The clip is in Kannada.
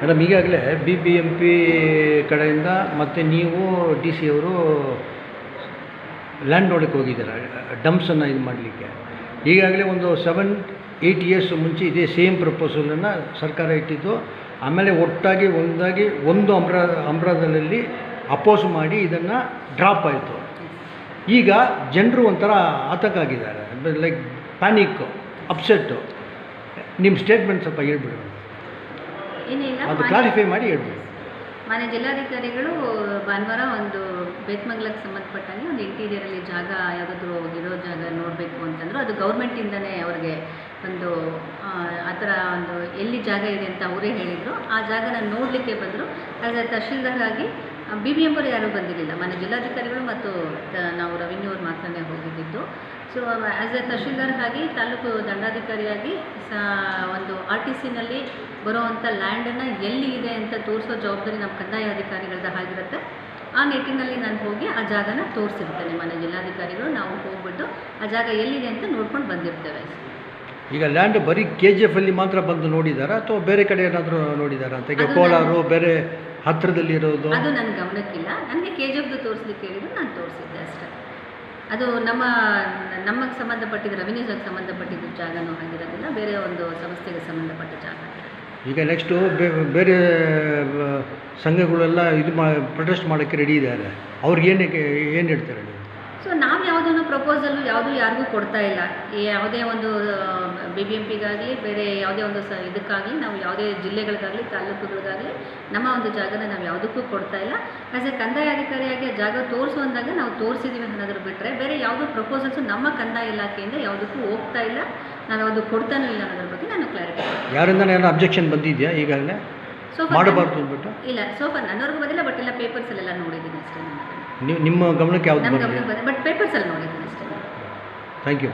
ಮೇಡಮ್, ಈಗಾಗಲೇ ಬಿ ಬಿ ಎಂ ಪಿ ಕಡೆಯಿಂದ ಮತ್ತು ನೀವು ಡಿ ಸಿ ಅವರು ಲ್ಯಾಂಡ್ ನೋಡಕ್ಕೆ ಹೋಗಿದ್ದೀರ ಡಮ್ಸನ್ನು ಇದು ಮಾಡಲಿಕ್ಕೆ. ಈಗಾಗಲೇ ಒಂದು ಸೆವೆನ್ ಏಯ್ಟ್ ಇಯರ್ಸ್ ಮುಂಚೆ ಇದೇ ಸೇಮ್ ಪ್ರಪೋಸಲನ್ನು ಸರ್ಕಾರ ಇಟ್ಟಿದ್ದು. ಆಮೇಲೆ ಒಟ್ಟಾಗಿ ಒಂದಾಗಿ ಒಂದು ಅಮ್ರ ಅಮ್ರದಲ್ಲಿ ಅಪೋಸ್ ಮಾಡಿ ಇದನ್ನು ಡ್ರಾಪ್ ಆಯಿತು. ಈಗ ಜನರು ಒಂಥರ ಆತಂಕ ಆಗಿದ್ದಾರೆ ಲೈಕ್ ಪ್ಯಾನಿಕ್ಕು ಅಪ್ಸೆಟ್ಟು ನಿಮ್ಮ ಸ್ಟೇಟ್ಮೆಂಟ್ ಸ್ವಲ್ಪ ಹೇಳ್ಬಿಡು. ಏನಿಲ್ಲ ಅದು ಕ್ಲಾರಿಫೈ ಮಾಡಿ ಹೇಳ್ಬೋದು ಮಾನ್ಯ ಜಿಲ್ಲಾಧಿಕಾರಿಗಳು ಭಾನುವಾರ ಒಂದು ಬೇತ್ಮಂಗ್ಲಕ್ಕೆ ಸಂಬಂಧಪಟ್ಟಂಗೆ ಒಂದು ಇಂಟೀರಿಯರಲ್ಲಿ ಜಾಗ ಯಾವುದಾದ್ರೂ ಇರೋ ಜಾಗ ನೋಡಬೇಕು ಅಂತಂದ್ರು. ಅದು ಗೌರ್ಮೆಂಟಿಂದನೇ ಅವ್ರಿಗೆ ಒಂದು ಆ, ಥರ ಒಂದು ಎಲ್ಲಿ ಜಾಗ ಇದೆ ಅಂತ ಅವರೇ ಹೇಳಿದರು. ಆ ಜಾಗನ ನೋಡಲಿಕ್ಕೆ ಬಂದರು. ಆ್ಯಸ್ ತಹಶೀಲ್ದಾರಾಗಿ ಬಿ ಬಿ ಎಂಬರು ಯಾರೂ ಬಂದಿರಲಿಲ್ಲ. ಮನೆ ಜಿಲ್ಲಾಧಿಕಾರಿಗಳು ಮತ್ತು ನಾವು ರವಿನ್ಯೂ ಅವ್ರು ಮಾತ್ರನೇ ಹೋಗಿದ್ದಿದ್ದು ಸೊ ಆ್ಯಸ್ ಎ ತಹಶೀಲ್ದಾರ್ ಆಗಿ ತಾಲೂಕು ದಂಡಾಧಿಕಾರಿಯಾಗಿ ಸಾ ಒಂದು ಆರ್ ಟಿ ಸಿನಲ್ಲಿ ಬರುವಂಥ ಲ್ಯಾಂಡನ್ನು ಎಲ್ಲಿ ಇದೆ ಅಂತ ತೋರಿಸೋ ಜವಾಬ್ದಾರಿ ನಮ್ಮ ಕಂದಾಯ ಅಧಿಕಾರಿಗಳದ ಆಗಿರುತ್ತೆ ಆ ನಿಟ್ಟಿನಲ್ಲಿ ನಾನು ಹೋಗಿ ಆ ಜಾಗನ ತೋರಿಸಿರ್ತೇನೆ. ಮನೆ ಜಿಲ್ಲಾಧಿಕಾರಿಗಳು ನಾವು ಹೋಗ್ಬಿಟ್ಟು ಆ ಜಾಗ ಎಲ್ಲಿದೆ ಅಂತ ನೋಡ್ಕೊಂಡು ಬಂದಿರ್ತೇವೆ. ಈಗ ಲ್ಯಾಂಡ್ ಬರೀ ಕೆ ಜಿ ಎಫ್ ಅಲ್ಲಿ ಮಾತ್ರ ಬಂದು ನೋಡಿದಾರಾ ಅಥವಾ ಬೇರೆ ಕಡೆ ಏನಾದರೂ ನೋಡಿದಾರಾ? ಅಂತ ಈಗ ಕೋಲಾರು ಬೇರೆ ಹತ್ತಿರದಲ್ಲಿರೋದು ಅದು ನನ್ನ ಗಮನಕ್ಕಿಲ್ಲ. ನನಗೆ ಕೆ ಜಿ ಎಫ್ದು ತೋರಿಸ್ಲಿಕ್ಕೆ ಹೇಳಿದ್ರು ನಾನು ತೋರಿಸಿದ್ದೆ ಅಷ್ಟೇ. ಅದು ನಮ್ಮ, ನಮಗೆ ಸಂಬಂಧಪಟ್ಟಿದ್ದು ರೆವಿನ್ಯೂಗೆ ಸಂಬಂಧಪಟ್ಟಿದ್ದು ಜಾಗನೂ ಆಗಿರೋದಿಲ್ಲ ಬೇರೆ ಒಂದು ಸಂಸ್ಥೆಗೆ ಸಂಬಂಧಪಟ್ಟ ಜಾಗ ಈಗ ನೆಕ್ಸ್ಟು ಬೇರೆ ಸಂಘಗಳೆಲ್ಲ ಇದು ಮಾ ಪ್ರೊಟೆಸ್ಟ್ ಮಾಡೋಕ್ಕೆ ರೆಡಿ ಇದ್ದಾರೆ. ಅವ್ರಿಗೆ ಏನಕ್ಕೆ ಏನು ಹೇಳ್ತಾರೆ ಸೊ ನಾವು ಯಾವುದನ್ನು ಪ್ರಪೋಸಲ್ಲು ಯಾವುದು ಯಾರಿಗೂ ಕೊಡ್ತಾ ಇಲ್ಲ. ಯಾವುದೇ ಒಂದು ಬಿ ಬಿ ಎಂ ಪಿಗಾಗಲಿ ಬೇರೆ ಯಾವುದೇ ಒಂದು ಸ ಇದಕ್ಕಾಗಲಿ, ನಾವು ಯಾವುದೇ ಜಿಲ್ಲೆಗಳಿಗಾಗಲಿ ತಾಲೂಕುಗಳಿಗಾಗಲಿ ನಮ್ಮ ಒಂದು ಜಾಗನ ನಾವು ಯಾವುದಕ್ಕೂ ಕೊಡ್ತಾ ಇಲ್ಲ. ಆ್ಯಸ್ ಎ ಕಂದಾಯ ಅಧಿಕಾರಿಯಾಗಿ ಆ ಜಾಗ ತೋರಿಸು ಅಂದಾಗ ನಾವು ತೋರಿಸಿದ್ದೀವಿ ಅನ್ನೋದ್ರ ಬಿಟ್ಟರೆ ಬೇರೆ ಯಾವುದೂ ಪ್ರಪೋಸಲ್ಸು ನಮ್ಮ ಕಂದಾಯ ಇಲಾಖೆಯಿಂದ ಯಾವುದಕ್ಕೂ ಹೋಗ್ತಾ ಇಲ್ಲ. ನಾನು ಅದು ಕೊಡ್ತಾನೂ ಇಲ್ಲ ಅನ್ನೋದ್ರ ಬಗ್ಗೆ ನಾನು ಕ್ಲಾರಿಟಿ ಯಾರಿಂದ ಅಬ್ಜೆಕ್ಷನ್ ಬಂದಿದೆಯಾ ಈಗಾಗಲೇ? ಮಾಡಬಾರ್ದು ಅಂದ್ಬಿಟ್ಟು? ಇಲ್ಲ ಸೋಫಾ ನನ್ನವರೆಗೂ ಬಂದಿಲ್ಲ ಬಟ್ ಎಲ್ಲ ಪೇಪರ್ಸಲ್ಲೆಲ್ಲ ನೋಡಿದ್ದೀನಿ ಅಷ್ಟೇ ನೀವು ನಿಮ್ಮ ಗಮನಕ್ಕೆ ಯಾವ್ದು ನಮ್ಮ ಗಮನಕ್ಕೆ ಬಟ್ ಪೇಪರ್ಸಲ್ಲಿ ನೋಡಿದ್ದೀನಿ ಅಷ್ಟೇ ಥ್ಯಾಂಕ್ ಯು